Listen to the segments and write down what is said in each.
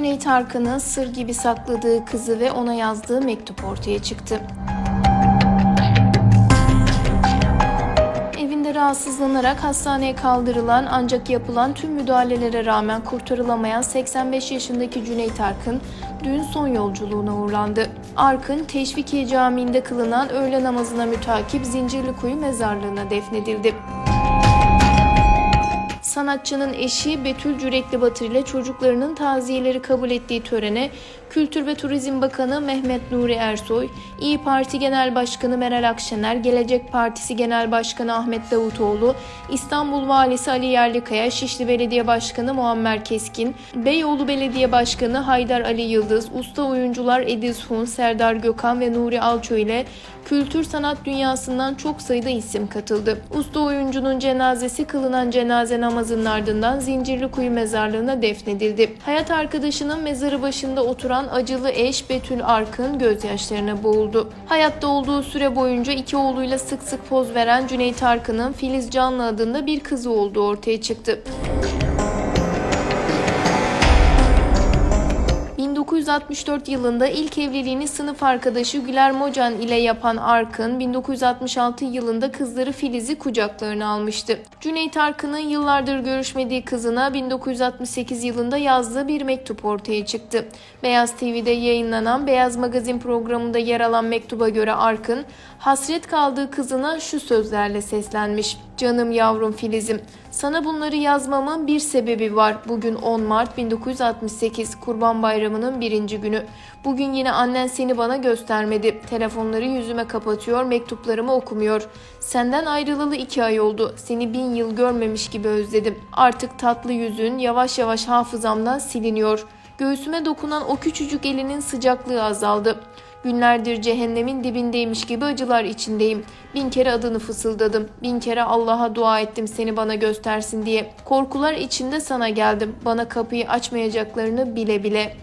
Cüneyt Arkın'ın sır gibi sakladığı kızı ve ona yazdığı mektup ortaya çıktı. Evinde rahatsızlanarak hastaneye kaldırılan ancak yapılan tüm müdahalelere rağmen kurtarılamayan 85 yaşındaki Cüneyt Arkın dün son yolculuğuna uğurlandı. Arkın, Teşvikiye Camii'nde kılınan öğle namazına mütakip Zincirlikuyu mezarlığına defnedildi. Sanatçının eşi Betül Cürekli Batır ile çocuklarının taziyeleri kabul ettiği törene Kültür ve Turizm Bakanı Mehmet Nuri Ersoy, İyi Parti Genel Başkanı Meral Akşener, Gelecek Partisi Genel Başkanı Ahmet Davutoğlu, İstanbul Valisi Ali Yerlikaya, Şişli Belediye Başkanı Muammer Keskin, Beyoğlu Belediye Başkanı Haydar Ali Yıldız, usta oyuncular Ediz Hun, Serdar Gökhan ve Nuri Alço ile kültür sanat dünyasından çok sayıda isim katıldı. Usta oyuncunun cenazesi kılınan cenaze namazının ardından Zincirlikuyu mezarlığına defnedildi. Hayat arkadaşının mezarı başında oturan acılı eş Betül Arkın gözyaşlarına boğuldu. Hayatta olduğu süre boyunca iki oğluyla sık sık poz veren Cüneyt Arkın'ın Filiz Canlı adında bir kızı olduğu ortaya çıktı. 1964 yılında ilk evliliğini sınıf arkadaşı Güler Mocan ile yapan Arkın, 1966 yılında kızları Filiz'i kucaklarına almıştı. Cüneyt Arkın'ın yıllardır görüşmediği kızına 1968 yılında yazdığı bir mektup ortaya çıktı. Beyaz TV'de yayınlanan Beyaz Magazin programında yer alan mektuba göre Arkın, hasret kaldığı kızına şu sözlerle seslenmiş. Canım yavrum Filiz'im, sana bunları yazmamın bir sebebi var. Bugün 10 Mart 1968 Kurban Bayramı'nın birinci günü. Bugün yine annen seni bana göstermedi. Telefonları yüzüme kapatıyor, mektuplarımı okumuyor. Senden ayrılalı iki ay oldu. Seni bin yıl görmemiş gibi özledim. Artık tatlı yüzün yavaş yavaş hafızamdan siliniyor. Göğsüme dokunan o küçücük elinin sıcaklığı azaldı. Günlerdir cehennemin dibindeymiş gibi acılar içindeyim. Bin kere adını fısıldadım. Bin kere Allah'a dua ettim seni bana göstersin diye. Korkular içinde sana geldim. Bana kapıyı açmayacaklarını bile bile.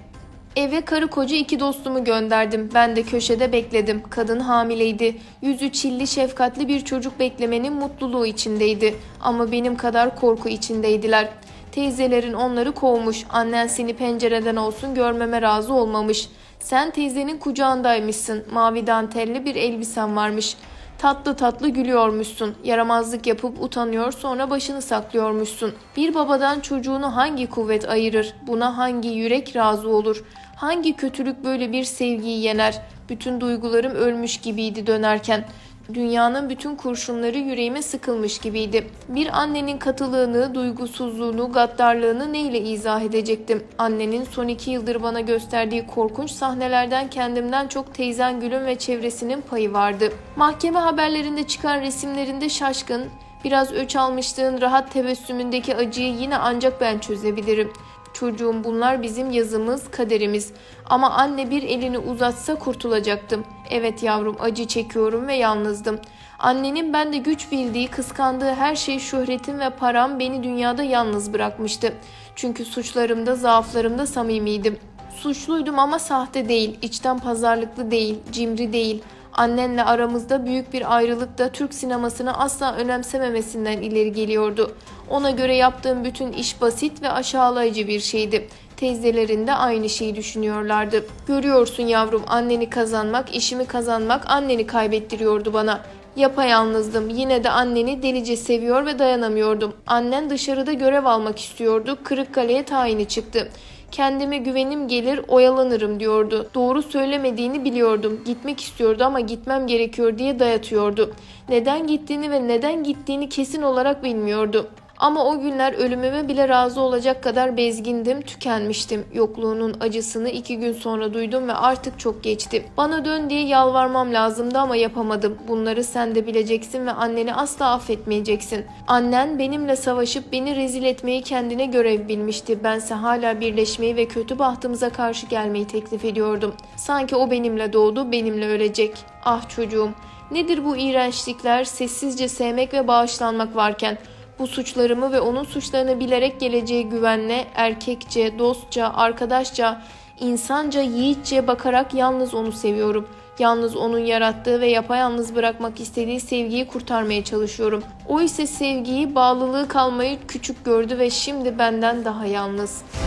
Eve karı koca iki dostumu gönderdim. Ben de köşede bekledim. Kadın hamileydi. Yüzü çilli şefkatli bir çocuk beklemenin mutluluğu içindeydi. Ama benim kadar korku içindeydiler. Teyzelerin onları kovmuş. Annen seni pencereden olsun görmeme razı olmamış. Sen teyzenin kucağındaymışsın. Mavi dantelli bir elbisen varmış. Tatlı tatlı gülüyormuşsun. Yaramazlık yapıp utanıyor sonra başını saklıyormuşsun. Bir babadan çocuğunu hangi kuvvet ayırır? Buna hangi yürek razı olur? Hangi kötülük böyle bir sevgiyi yener? Bütün duygularım ölmüş gibiydi dönerken. Dünyanın bütün kurşunları yüreğime sıkılmış gibiydi. Bir annenin katılığını, duygusuzluğunu, gaddarlığını neyle izah edecektim? Annenin son iki yıldır bana gösterdiği korkunç sahnelerden kendimden çok teyzen Gül'ün ve çevresinin payı vardı. Mahkeme haberlerinde çıkan resimlerinde şaşkın, biraz öç almışlığın rahat tebessümündeki acıyı yine ancak ben çözebilirim. Çocuğum bunlar bizim yazımız, kaderimiz. Ama anne bir elini uzatsa kurtulacaktım. Evet yavrum acı çekiyorum ve yalnızdım. Annenin bende güç bildiği, kıskandığı her şey şöhretim ve param beni dünyada yalnız bırakmıştı. Çünkü suçlarımda, zaaflarımda samimiydim. Suçluydum ama sahte değil, içten pazarlıklı değil, cimri değil. Annenle aramızda büyük bir ayrılık da Türk sinemasını asla önemsememesinden ileri geliyordu. Ona göre yaptığım bütün iş basit ve aşağılayıcı bir şeydi. Teyzelerin de aynı şeyi düşünüyorlardı. Görüyorsun yavrum anneni kazanmak, işimi kazanmak anneni kaybettiriyordu bana. Yapayalnızdım. Yine de anneni delice seviyor ve dayanamıyordum. Annen dışarıda görev almak istiyordu. Kırıkkale'ye tayini çıktı. Kendime güvenim gelir, oyalanırım diyordu. Doğru söylemediğini biliyordum. Gitmek istiyordu ama gitmem gerekiyor diye dayatıyordu. Neden gittiğini ve neden gittiğini kesin olarak bilmiyordu. Ama o günler ölümüme bile razı olacak kadar bezgindim, tükenmiştim. Yokluğunun acısını iki gün sonra duydum ve artık çok geçti. Bana dön diye yalvarmam lazımdı ama yapamadım. Bunları sen de bileceksin ve anneni asla affetmeyeceksin. Annen benimle savaşıp beni rezil etmeyi kendine görev bilmişti. Bense hala birleşmeyi ve kötü bahtımıza karşı gelmeyi teklif ediyordum. Sanki o benimle doğdu, benimle ölecek. Ah çocuğum, nedir bu iğrençlikler, sessizce sevmek ve bağışlanmak varken... Bu suçlarımı ve onun suçlarını bilerek geleceğe güvenle, erkekçe, dostça, arkadaşça, insanca, yiğitçe bakarak yalnız onu seviyorum. Yalnız onun yarattığı ve yapayalnız bırakmak istediği sevgiyi kurtarmaya çalışıyorum. O ise sevgiyi, bağlılığı kalmayı küçük gördü ve şimdi benden daha yalnız.''